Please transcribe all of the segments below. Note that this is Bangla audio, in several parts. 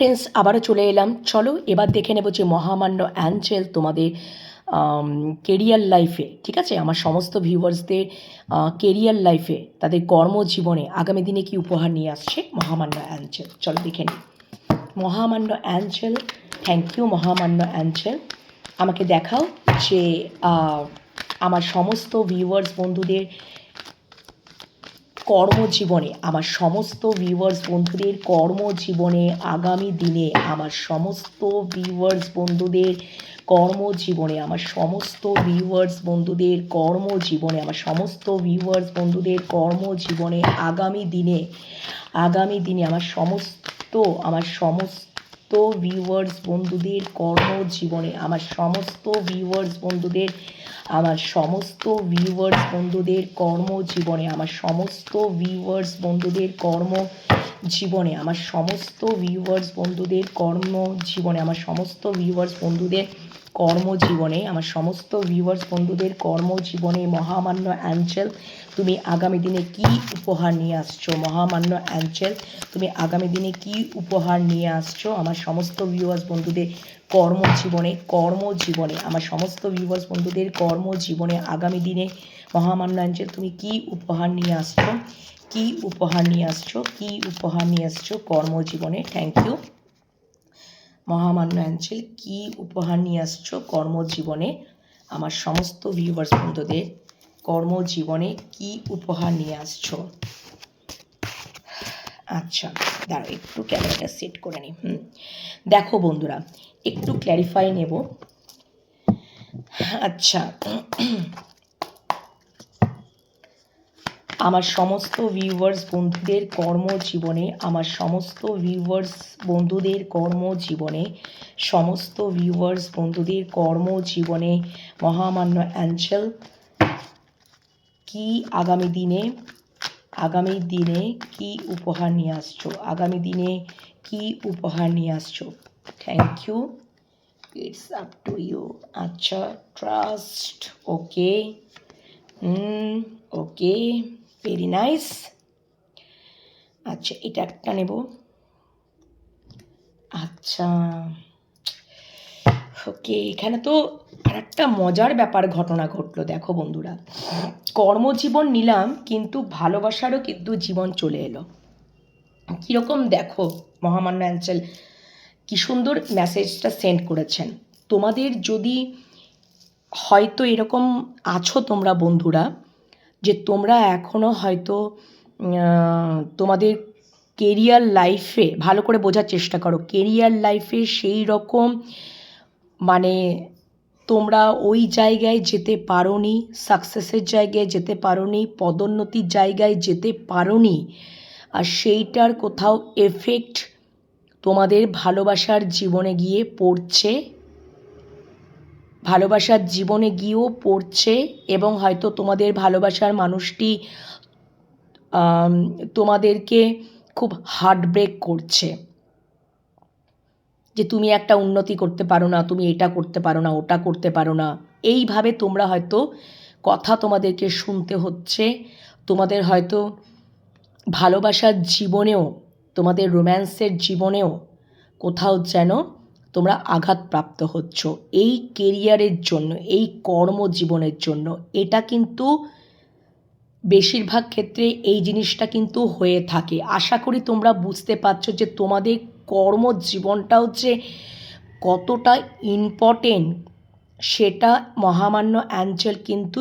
ফ্রেন্ডস আবারও চলে এলাম। চলো, এবার দেখে নেব যে মহামান্য অ্যাঞ্জেল তোমাদের কেরিয়ার লাইফে ঠিক আছে? আমার সমস্ত ভিউয়ার্সদের কেরিয়ার লাইফে তাদের কর্মজীবনে আগামী দিনে কি উপহার নিয়ে আসছে মহামান্য অ্যাঞ্জেল? চলো দেখে নিই। মহামান্য অ্যাঞ্জেল থ্যাংক ইউ মহামান্য অ্যাঞ্জেল। আমাকে দেখাও যে আমার সমস্ত ভিউয়ার্স বন্ধুদের কর্মজীবনে, আমার সমস্ত ভিউয়ার্স বন্ধুদের কর্মজীবনে, আগামী দিনে আমার সমস্ত ভিউয়ার্স বন্ধুদের কর্মজীবনে, আমার সমস্ত ভিউয়ার্স বন্ধুদের কর্মজীবনে, আমার সমস্ত ভিউয়ার্স বন্ধুদের কর্মজীবনে, আগামী দিনে আগামী দিনে আমার সমস্ত আমার সমস্ত ভিউয়ার্স বন্ধুদের কর্মজীবনে, আমার সমস্ত ভিউয়ার্স বন্ধুদের, আমার সমস্ত ভিউয়ার্স বন্ধুদের কর্মজীবনে, আমার সমস্ত ভিউয়ার্স বন্ধুদের কর্ম জীবনে আমার সমস্ত ভিউয়ার্স বন্ধুদের কর্ম জীবনে আমার সমস্ত ভিউয়ার্স বন্ধুদের কর্মজীবনে, আমার সমস্ত ভিউয়ার্স বন্ধুদের কর্মজীবনে মহামান্য অ্যাঞ্চেল, তুমি আগামী দিনে কি উপহার নিয়ে আসছো? মহামান্য অ্যাঞ্চেল, তুমি আগামী দিনে কি উপহার নিয়ে আসছো? আমার সমস্ত ভিউয়ার্স বন্ধুদের কর্মজীবনে কর্মজীবনে, আমার সমস্ত ভিউয়ার্স বন্ধুদের কর্মজীবনে আগামী দিনে মহামান্য অ্যাঞ্চেল, তুমি কি উপহার নিয়ে আসছো? কি উপহার নিয়ে আসছো? কি উপহার নিয়ে আসছো কর্মজীবনে? থ্যাংক ইউ মহামান্য অ্যাঞ্চেল কি উপহার নিয়ে আসছো কর্মজীবনে? আমার সমস্ত ভিউয়ার্স বন্ধুদের, কর্মজীবনে কি উপহার নিয়ে আসছো? আচ্ছা দাঁড়াও, একটু ক্যামেরাটা সেট করে নিই হুম। দেখো বন্ধুরা, একটু ক্ল্যারিফাই নেব। আচ্ছা আমার সমস্ত ভিউয়ার্স বন্ধুদের কর্মজীবনে, আমার সমস্ত ভিউয়ার্স বন্ধুদের কর্মজীবনে, সমস্ত ভিউয়ার্স বন্ধুদের কর্মজীবনে মহামান্য অ্যাঞ্চেল কি আগামী দিনে আগামী দিনে কি উপহার নিয়ে আসছো? আগামী দিনে কি উপহার নিয়ে আসছো? Thank you it's up to you আচ্ছা trust okay okay very nice আচ্ছা এটা একটা নেব। আচ্ছা। ওকে, এখানে তো আর একটা মজার ব্যাপার ঘটনা ঘটলো, দেখো বন্ধুরা। কর্মজীবন নিলাম, কিন্তু ভালোবাসারও কিন্তু জীবন চলে এলো। কীরকম দেখো, মহামান্য অ্যাঞ্চেল, কি সুন্দর মেসেজটা সেন্ড করেছেন। তোমাদের যদি হয়তো এরকম আছো তোমরা বন্ধুরা যে তোমরা এখনও হয়তো তোমাদের কেরিয়ার লাইফে ভালো করে বোঝার চেষ্টা করো। কেরিয়ার লাইফে সেই রকম মানে তোমরা ওই জায়গায় যেতে পারোনি সাকসেসের জায়গায় যেতে পারোনি, পদোন্নতির জায়গায় যেতে পারোনি, আর সেইটার কোথাও এফেক্ট তোমাদের ভালোবাসার জীবনে গিয়ে পড়ছে। ভালোবাসার জীবনে গিয়েও পড়ছে এবং হয়তো তোমাদের ভালোবাসার মানুষটি তোমাদেরকে খুব হার্ট ব্রেক করছে। যে তুমি একটা উন্নতি করতে পারো না, তুমি এটা করতে পারো না, ওটা করতে পারো না। এইভাবে তোমরা হয়তো কথা তোমাদেরকে শুনতে হচ্ছে। তোমাদের হয়তো ভালোবাসার জীবনেও, তোমাদের রোম্যান্সের জীবনেও কোথাও যেন তোমরা আঘাতপ্রাপ্ত হচ্ছ। এই কেরিয়ারের জন্য, এই কর্মজীবনের জন্য এটা কিন্তু বেশিরভাগ ক্ষেত্রে এই জিনিসটা কিন্তু হয়ে থাকে। আশা করি তোমরা বুঝতে পারছ যে তোমাদের কর্মজীবনটাও যে কতটা ইম্পর্টেন্ট সেটা মহামান্য অ্যাঞ্জেল কিন্তু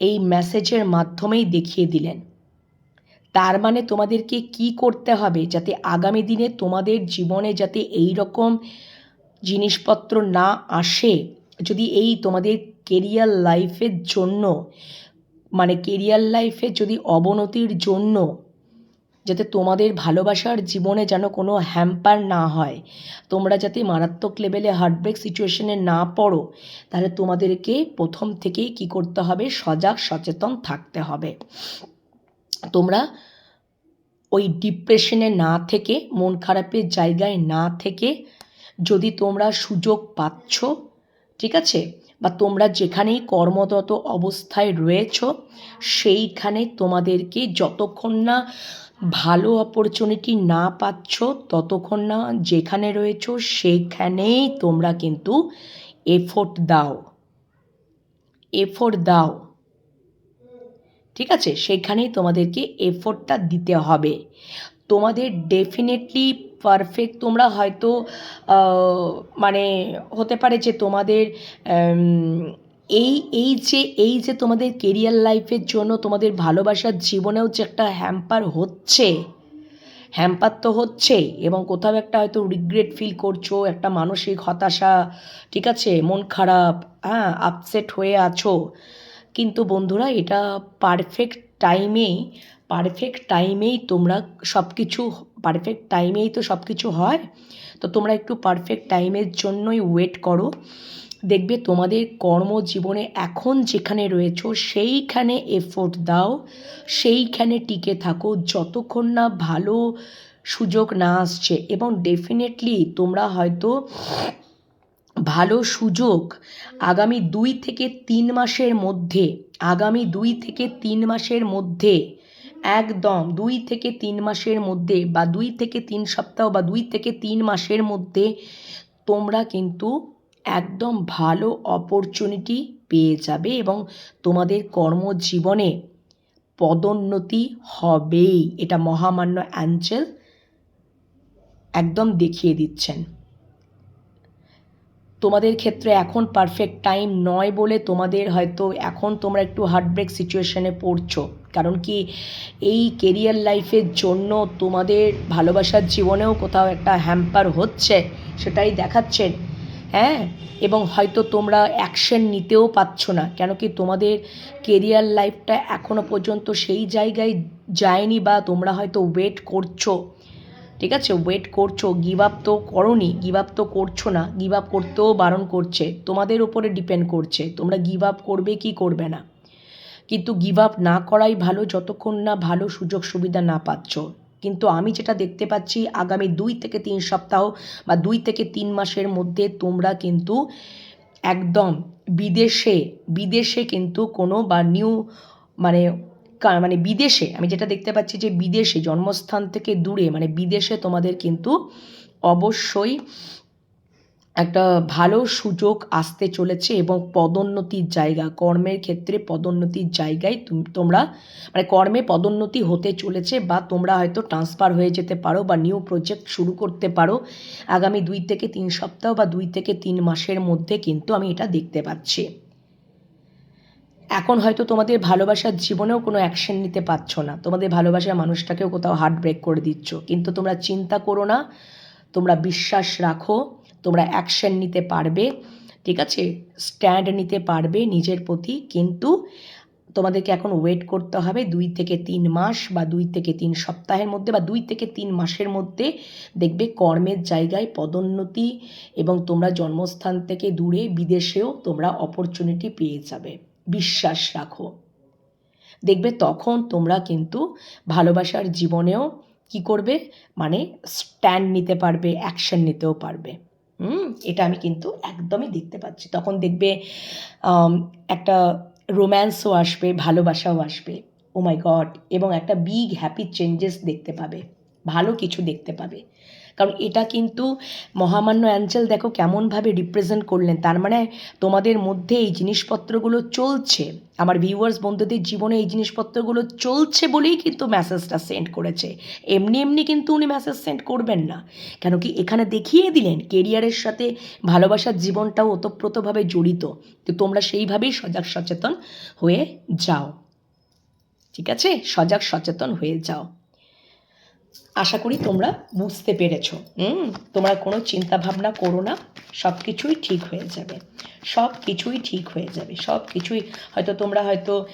এই মেসেজের মাধ্যমেই দেখিয়ে দিলেন। তার মানে তোমাদেরকে কি করতে হবে যাতে আগামী দিনে তোমাদের জীবনে যাতে এই রকম জিনিসপত্র না আসে, যদি এই তোমাদের কেরিয়ার লাইফের জন্য মানে কেরিয়ার লাইফে যদি অবনতির জন্য, যাতে তোমাদের ভালোবাসার জীবনে যেন কোনো হ্যাম্পার না হয়, তোমরা যাতে মারাত্মক লেভেলে হার্টব্রেক সিচুয়েশনে না পড়ো, তাহলে তোমাদেরকে প্রথম থেকেই কী করতে হবে? সজাগ, সচেতন থাকতে হবে। তোমরা ওই ডিপ্রেশনে না থেকে, মন খারাপের জায়গায় না থেকে যদি তোমরা সুযোগ পাচ্ছ, ঠিক আছে? বা তোমরা যেখানেই কর্মরত অবস্থায় রয়েছ, সেইখানে তোমাদেরকে যতক্ষণ না ভালো অপরচুনিটি না পাচ্ছ, ততক্ষণ না যেখানে রয়েছ, সেখানেই তোমরা কিন্তু এফোর্ট দাও। এফোর্ট দাও। ঠিক আছে? সেখানেই তোমাদেরকে এফোর্টটা দিতে হবে। তোমাদের ডেফিনেটলি পারফেক্ট তোমরা হয়তো মানে হতে পারে যে তোমাদের এই এই যে এই যে তোমাদের কেরিয়ার লাইফের জন্য তোমাদের ভালোবাসার জীবনেও যে একটা হ্যাম্পার হচ্ছে হ্যাম্পার তো হচ্ছেই এবং কোথাও একটা হয়তো রিগ্রেট ফিল করছ, একটা মানসিক হতাশা, ঠিক আছে, মন খারাপ হ্যাঁ আপসেট হয়ে আছো, কিন্তু বন্ধুরা এটা পারফেক্ট টাইমেই পারফেক্ট টাইমেই তোমরা সব কিছু পারফেক্ট টাইমেই তো সব কিছু হয়। তো তোমরা একটু পারফেক্ট টাইমের জন্যই ওয়েট করো। দেখবে তোমাদের কর্মজীবনে এখন যেখানে রয়েছো, সেইখানে এফোর্ট দাও। সেইখানে টিকে থাকো। যতক্ষণ না ভালো সুযোগ না আসছে এবং ডেফিনেটলি তোমরা হয়তো ভালো সুযোগ আগামী দুই থেকে তিন মাসের মধ্যে, আগামী দুই থেকে তিন মাসের মধ্যে একদম দুই থেকে তিন মাসের মধ্যে বা দুই থেকে তিন সপ্তাহ বা দুই থেকে তিন মাসের মধ্যে তোমরা কিন্তু একদম ভালো অপরচুনিটি পেয়ে যাবে এবং তোমাদের কর্মজীবনে পদোন্নতি হবেই। এটা মহামান্য অ্যাঞ্জেল একদম দেখিয়ে দিচ্ছেন। তোমাদের ক্ষেত্রে এখন পারফেক্ট টাইম নয় বলে তোমাদের হয়তো এখন তোমরা একটু হার্টব্রেক সিচুয়েশনে পড়ছো। কারণ কি, এই কেরিয়ার লাইফের জন্য তোমাদের ভালোবাসার জীবনেও কোথাও একটা হ্যাম্পার হচ্ছে, সেটাই দেখাচ্ছেন হ্যাঁ? এবং হয়তো তোমরা অ্যাকশন নিতেও পারছ না। কেন কি, তোমাদের কেরিয়ার লাইফটা এখনও পর্যন্ত সেই জায়গায় যায়নি বা তোমরা হয়তো ওয়েট করছ। ঠিক আছে? ওয়েট করছ গিভ আপ তো করনি গিভ আপ তো করছ না গিভ আপ করতেও বারণ করছে, তোমাদের উপরে ডিপেন্ড করছে, তোমরা গিভ আপ করবে কি করবে না? কিন্তু গিভ আপ না করাই ভালো, যতক্ষণ না ভালো সুযোগ সুবিধা না পাচ্ছ। কিন্তু আমি যেটা দেখতে পাচ্ছি, আগামী দুই থেকে তিন সপ্তাহ বা দুই থেকে তিন মাসের মধ্যে তোমরা কিন্তু একদম বিদেশে বিদেশে কিন্তু কোনো বা নিউ মানে মানে বিদেশে, আমি যেটা দেখতে পাচ্ছি যে বিদেশে, জন্মস্থান থেকে দূরে মানে বিদেশে তোমাদের কিন্তু অবশ্যই একটা ভালো সুযোগ আসতে চলেছে এবং পদোন্নতির জায়গা, কর্মের ক্ষেত্রে পদোন্নতির জায়গায় তোমরা মানে কর্মে পদোন্নতি হতে চলেছে বা তোমরা হয়তো ট্রান্সফার হয়ে যেতে পারো বা নিউ প্রজেক্ট শুরু করতে পারো। আগামী দুই থেকে তিন সপ্তাহ বা দুই থেকে তিন মাসের মধ্যে কিন্তু আমি এটা দেখতে পাচ্ছি। এখন হয়তো তোমাদের ভালোবাসার জীবনেও কোনো অ্যাকশন নিতে পারছ না। তোমাদের ভালোবাসার মানুষটাকেও কোথাও হার্ট ব্রেক করে দিচ্ছ। কিন্তু তোমরা চিন্তা করো না, তোমরা বিশ্বাস রাখো, তোমরা অ্যাকশন নিতে পারবে, ঠিক আছে? স্ট্যান্ড নিতে পারবে নিজের প্রতি, কিন্তু তোমাদেরকে এখন ওয়েট করতে হবে দুই থেকে তিন মাস বা দুই থেকে তিন সপ্তাহের মধ্যে বা দুই থেকে তিন মাসের মধ্যে দেখবে কর্মের জায়গায় পদোন্নতি এবং তোমরা জন্মস্থান থেকে দূরে বিদেশেও তোমরা অপরচুনিটি পেয়ে যাবে। বিশ্বাস রাখো। দেখবে তখন তোমরা কিন্তু ভালোবাসার জীবনেও কি করবে? মানে স্ট্যান্ড নিতে পারবে অ্যাকশন নিতেও পারবে। হুম? এটা আমি কিন্তু একদমই দেখতে পাচ্ছি। তখন দেখবে একটা রোম্যান্সও আসবে, ভালোবাসাও আসবে। ও মাই গড এবং একটা বিগ হ্যাপি চেঞ্জেস দেখতে পাবে। ভালো কিছু দেখতে পাবে। কারণ এটা কিন্তু মহামান্য অ্যাঞ্জেল দেখো কেমনভাবে রিপ্রেজেন্ট করলেন। তার মানে তোমাদের মধ্যে এই জিনিসপত্রগুলো চলছে। আমার ভিউয়ার্স বন্ধুদের জীবনে এই জিনিসপত্রগুলো চলছে বলেই কিন্তু মেসেজটা সেন্ড করেছে। এমনি এমনি কিন্তু উনি মেসেজ সেন্ড করবেন না। কেন কি এখানে দেখিয়ে দিলেন কেরিয়ারের সাথে ভালোবাসার জীবনটাও ওতপ্রোতভাবে জড়িত। তো তোমরা সেইভাবেই সজাগ সচেতন হয়ে যাও। ঠিক আছে? সজাগ সচেতন হয়ে যাও। আশা করি তোমরা বুঝতে পেরেছ। হুম, তোমরা কোনো চিন্তা ভাবনা করো না সব কিছুই ঠিক হয়ে যাবে। সব কিছুই ঠিক হয়ে যাবে। সব কিছুই হয়তো তোমরা হয়তো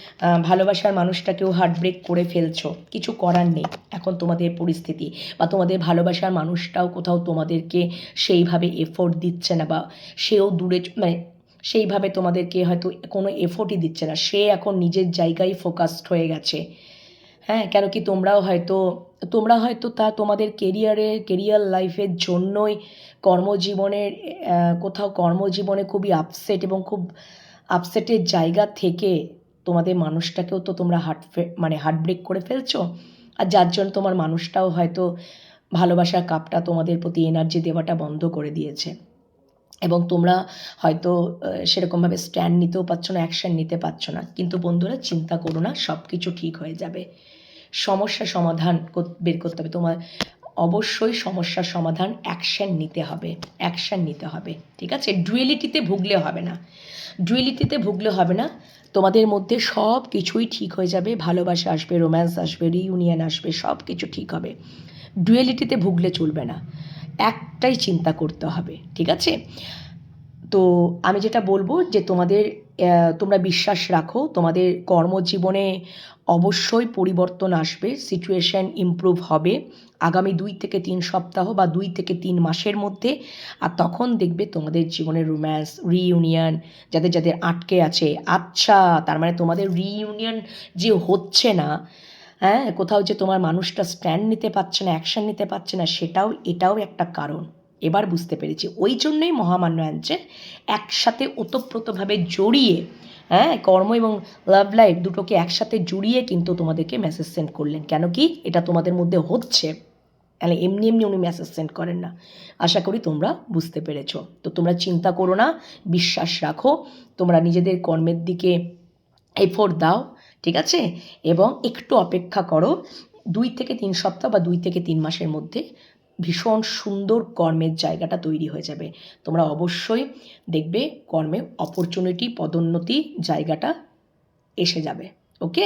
ভালোবাসার মানুষটাকেও হার্ট ব্রেক করে ফেলছো। কিছু করার নেই। এখন তোমাদের পরিস্থিতি বা তোমাদের ভালোবাসার মানুষটাও কোথাও তোমাদেরকে সেইভাবে এফোর্ট দিচ্ছে না বা সেও দূরে মানে সেইভাবে তোমাদেরকে হয়তো কোনো এফোর্টই দিচ্ছে না। সে এখন নিজের জায়গায় ফোকাসড হয়ে গেছে। হ্যাঁ কেন কি তোমরাও হয়তো তোমরা হয়তো তা তোমাদের কেরিয়ারে কেরিয়ার লাইফের জন্যই কর্মজীবনের কোথাও কর্মজীবনে খুবই আপসেট এবং খুব আপসেটের জায়গা থেকে তোমাদের মানুষটাকেও তো তোমরা হার্ট মানে হার্ট ব্রেক করে ফেলছো। আর যার জন্য তোমার মানুষটাও হয়তো ভালোবাসার কাপটা তোমাদের প্রতি এনার্জি দেওয়াটা বন্ধ করে দিয়েছে। এবং তোমরা হয়তো সেরকমভাবে স্ট্যান্ড নিতেও পারছ না অ্যাকশন নিতে পারছ না। কিন্তু বন্ধুরা, চিন্তা করো না সব কিছু ঠিক হয়ে যাবে। সমস্যা সমাধান বের করতে হবে। তোমার অবশ্যই সমস্যার সমাধান অ্যাকশন নিতে হবে অ্যাকশন নিতে হবে, ঠিক আছে? ডুয়েলিটিতে ভুগলে হবে না। ডুয়েলিটিতে ভুগলে হবে না। তোমাদের মধ্যে সব কিছুই ঠিক হয়ে যাবে, ভালোবাসা আসবে রোম্যান্স আসবে রিইউনিয়ন আসবে সব কিছু ঠিক হবে। ডুয়েলিটিতে ভুগলে চলবে না। একটাই চিন্তা করতে হবে, ঠিক আছে? তো আমি যেটা বলব যে তোমাদের তোমরা বিশ্বাস রাখো, তোমাদের কর্মজীবনে অবশ্যই পরিবর্তন আসবে সিচুয়েশন ইমপ্রুভ হবে। আগামী দুই থেকে তিন সপ্তাহ বা দুই থেকে তিন মাসের মধ্যে, আর তখন দেখবে তোমাদের জীবনের রোম্যান্স রিইউনিয়ন যাদের যাদের আটকে আছে আচ্ছা তার মানে তোমাদের রিইউনিয়ন যে হচ্ছে না হ্যাঁ কোথাও যে তোমার মানুষটা স্ট্যান্ড নিতে পারছে না অ্যাকশন নিতে পারছে না, সেটাও, এটাও একটা কারণ। এবার বুঝতে পেরেছি। ওই জন্যই মহামান্য আনছেন একসাথে ওতপ্রোতভাবে জড়িয়ে হ্যাঁ কর্ম এবং লাভ লাইফ দুটোকে একসাথে জুড়িয়ে কিন্তু তোমাদেরকে মেসেজ সেন্ড করলেন। কেন কি? এটা তোমাদের মধ্যে হচ্ছে। তাহলে এমনি এমনি উনি মেসেজ সেন্ড করেন না। আশা করি তোমরা বুঝতে পেরেছ। তো তোমরা চিন্তা করো না, বিশ্বাস রাখো, তোমরা নিজেদের কর্মের দিকে এফোর্ট দাও, ঠিক আছে? এবং একটু অপেক্ষা করো। দুই থেকে তিন সপ্তাহ বা দুই থেকে তিন মাসের মধ্যে ভীষণ সুন্দর কর্মের জায়গাটা তৈরি হয়ে যাবে। তোমরা অবশ্যই দেখবে কর্মে অপরচুনিটি পদোন্নতি জায়গাটা এসে যাবে। ওকে